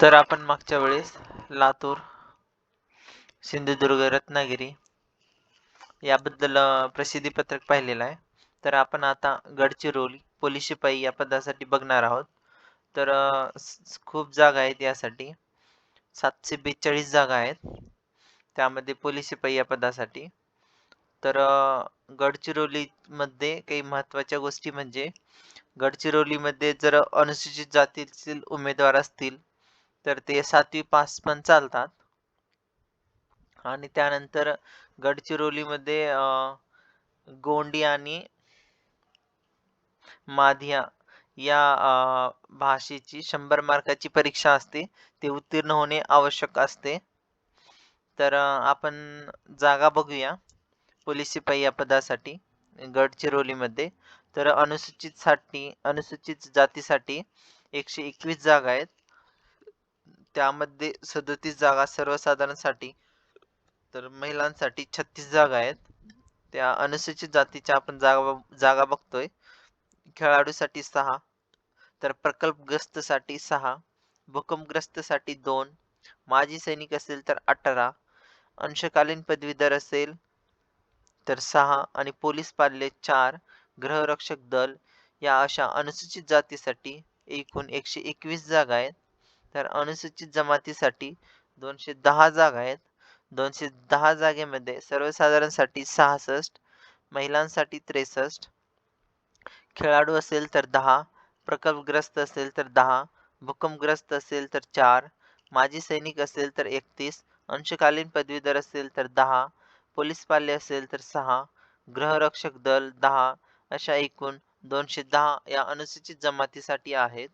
तर आपण मागच्या वेळेस लातूर सिंधुदुर्ग रत्नागिरी याबद्दल प्रसिद्धीपत्रक पाहिलेलं आहे. तर आपण आता गडचिरोली पोलीस शिपाई या पदासाठी बघणार आहोत. तर खूप जागा आहेत यासाठी. सातशे बेचाळीस जागा आहेत त्यामध्ये पोलीस शिपाई या पदासाठी. तर गडचिरोलीमध्ये काही महत्त्वाच्या गोष्टी म्हणजे गडचिरोलीमध्ये जर अनुसूचित जातीतील उमेदवार असतील तर ते सातवी पास पण चालतात. आणि त्यानंतर गडचिरोलीमध्ये गोंडी आणि माधिया या भाषेची शंभर मार्काची परीक्षा असते. ते उत्तीर्ण होणे आवश्यक असते. तर आपण जागा बघूया पोलीस शिपाई या पदासाठी गडचिरोलीमध्ये. तर अनुसूचित साठी अनुसूचित जातीसाठी एकशे एकवीस जागा आहेत. त्यामध्ये सदतीस जागा सर्वसाधारणसाठी तर महिलांसाठी छत्तीस जागा आहेत. त्या अनुसूचित जातीच्या आपण जागा जागा बघतोय. खेळाडूसाठी सहा तर प्रकल्पग्रस्तसाठी सहा भूकंपग्रस्तसाठी दोन माजी सैनिक असेल तर अठरा अंशकालीन पदवीधर असेल तर सहा आणि पोलीस पाल्ले चार गृहरक्षक दल या अशा अनुसूचित जातीसाठी एकूण एकशे एकवीस जागा आहेत. तर अनुसूचित जमातीसाठी दोनशे दहा जागा आहेत. दोनशे दहा जागेमध्ये सर्वसाधारणसाठी सहासष्ट महिलांसाठी त्रेसष्ट खेळाडू असेल तर दहा प्रकल्पग्रस्त असेल तर दहा भूकंपग्रस्त असेल तर चार माजी सैनिक असेल तर एकतीस अंशकालीन पदवीधर असेल तर दहा पोलीस पाल्य असेल तर सहा गृहरक्षक दल दहा अशा एकूण दोनशे दहा या अनुसूचित जमातीसाठी आहेत.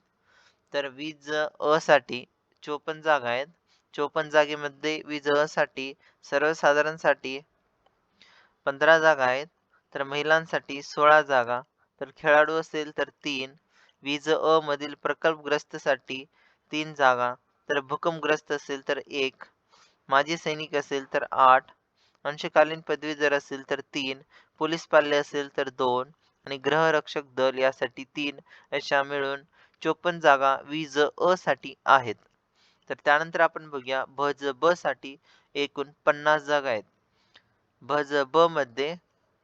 तर वीज अ साठी चोपन्न जागा आहेत. चोपन्न जागेमध्ये वीज अ साठी सर्वसाधारणसाठी पंधरा जागा आहेत. तर महिलांसाठी सोळा जागा. तर खेळाडू असेल तर तीन. वीज अ मधील प्रकल्पग्रस्तसाठी तीन जागा. तर भूकंपग्रस्त असेल तर एक. माजी सैनिक असेल तर आठ. अंशकालीन पदवीधर असेल तर तीन. पोलीस पाल्य असेल तर दोन. आणि ग्रहरक्षक दल यासाठी तीन अशा मिळून चोपन्न जागा वीज अ साठी आहेत. तर त्यानंतर आपण बघूया भज ब साठी एकूण पन्नास जागा आहेत. भज ब मध्ये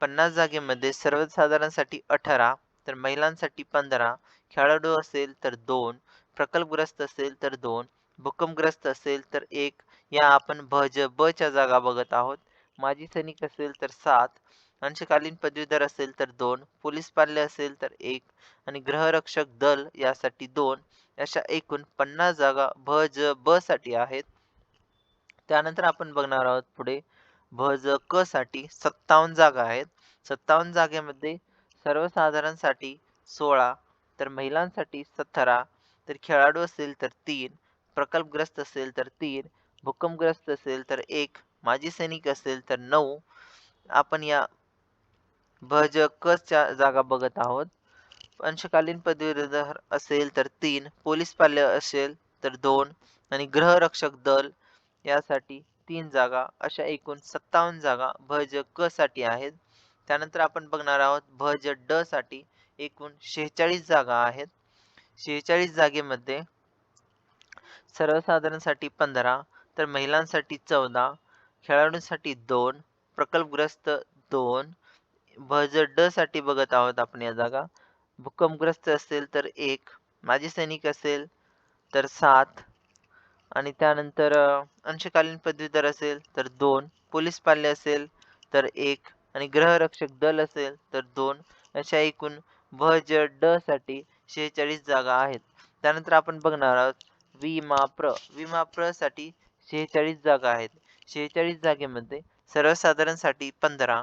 पन्नास जागेमध्ये सर्वसाधारणसाठी अठरा तर महिलांसाठी पंधरा खेळाडू असेल तर दोन प्रकल्पग्रस्त असेल तर दोन भूकंपग्रस्त असेल तर एक. या आपण भज ब च्या जागा बघत आहोत. माजी सैनिक असेल तर सात अंशकालीन पदवीधर असेल तर दोन पोलीस पाल्य असेल तर एक आणि गृहरक्षक दल यासाठी दोन. अशा एकूण पन्नास जागा भज ब साठी आहेत. त्यानंतर आपण बघणार आहोत पुढे भज क साठी सत्तावन्न जागा आहेत. सत्तावन्न जागेमध्ये सर्वसाधारणसाठी सोळा तर महिलांसाठी सतरा तर खेळाडू असेल तर तीन प्रकल्पग्रस्त असेल तर तीन भूकंपग्रस्त असेल तर एक माजी सैनिक असेल तर नऊ. आपण या भज जागा बघत आहोत. अंशकालीन पदवीधर असेल तर तीन पोलीस पाल्य असेल तर दोन आणि गृहरक्षक दल यासाठी तीन जागा अशा एकूण सत्तावन्न जागा भज क साठी आहेत. त्यानंतर आपण बघणार आहोत भज ड साठी एकूण शेहेचाळीस जागा आहेत. शेहेचाळीस जागेमध्ये सर्वसाधारणसाठी पंधरा तर महिलांसाठी चौदा खेळाडूंसाठी दोन प्रकल्पग्रस्त दोन भज ड साठी बघत आहोत आपण या जागा. भूकंपग्रस्त असेल तर एक माजी सैनिक असेल तर सात आणि त्यानंतर अंशकालीन पदवीधर असेल तर दोन पोलीस पाल्य असेल तर एक आणि गृहरक्षक दल असेल तर दोन. अशा एकूण भज ड साठी शेहेचाळीस जागा आहेत. त्यानंतर आपण बघणार आहोत विमाप्र विमाप्रसाठी शेहेचाळीस जागा आहेत. शेहेचाळीस जागेमध्ये सर्वसाधारणसाठी पंधरा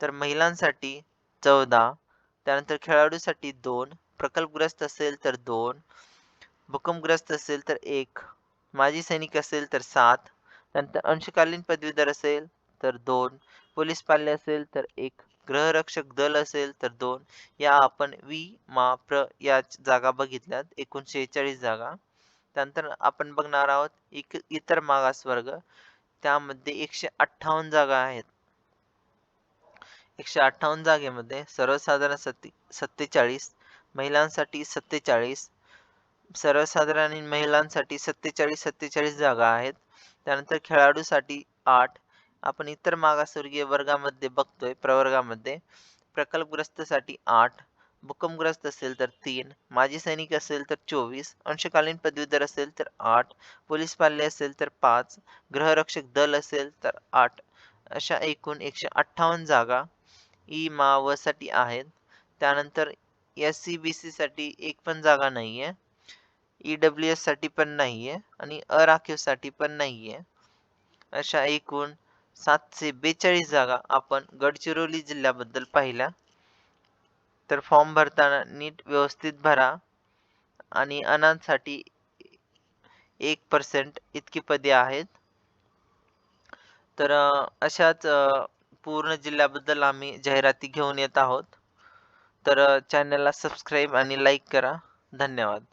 तर महिलांसाठी चौदा त्यानंतर खेळाडूसाठी दोन प्रकल्पग्रस्त असेल तर दोन भूकंपग्रस्त असेल तर एक माजी सैनिक असेल तर सात त्यानंतर अंशकालीन पदवीधर असेल तर दोन पोलीस पाल्य असेल तर एक गृहरक्षक दल असेल तर दोन या आपण वि मा प्र या जागा बघितल्यात एकूण शेहेचाळीस जागा. त्यानंतर आपण बघणार आहोत एक इतर मागासवर्ग त्यामध्ये एकशे अठ्ठावन्न जागा आहेत. एकशे अठ्ठावन्न जागेमध्ये सर्वसाधारण सत्ते सत्तेचाळीस महिलांसाठी सत्तेचाळीस सर्वसाधारण महिलांसाठी सत्तेचाळीस सत्तेचाळीस जागा आहेत. त्यानंतर खेळाडूसाठी आठ. आपण इतर मागासवर्गीय वर्गामध्ये बघतोय प्रवर्गामध्ये. प्रकल्पग्रस्तसाठी आठ. भूकंपग्रस्त असेल तर तीन. माजी सैनिक असेल तर चोवीस. अंशकालीन पदवीधर असेल तर आठ. पोलीस पाल्य असेल तर पाच. गृहरक्षक दल असेल तर आठ. अशा एकूण एकशे अठ्ठावन्न जागा ई मा व साठी आहेत. त्यानंतर एस सी बी सी साठी एक पण जागा नाहीये. ई डब्ल्यू एससाठी साठी पण नाहीये आणि अराखीवसाठी पण नाहीये. अशा एकूण सातशे बेचाळीस जागा आपण गडचिरोली जिल्ह्याबद्दल पाहिल्या. तर फॉर्म भरताना नीट व्यवस्थित भरा आणि अनाथसाठी एक पर्सेंट इतकी पदे आहेत. तर अशाच पूर्ण जिल्ह्याबद्दल आम्ही जाहिराती घेऊन येत आहोत. तर चॅनलला सबस्क्राईब आणि लाईक करा. धन्यवाद.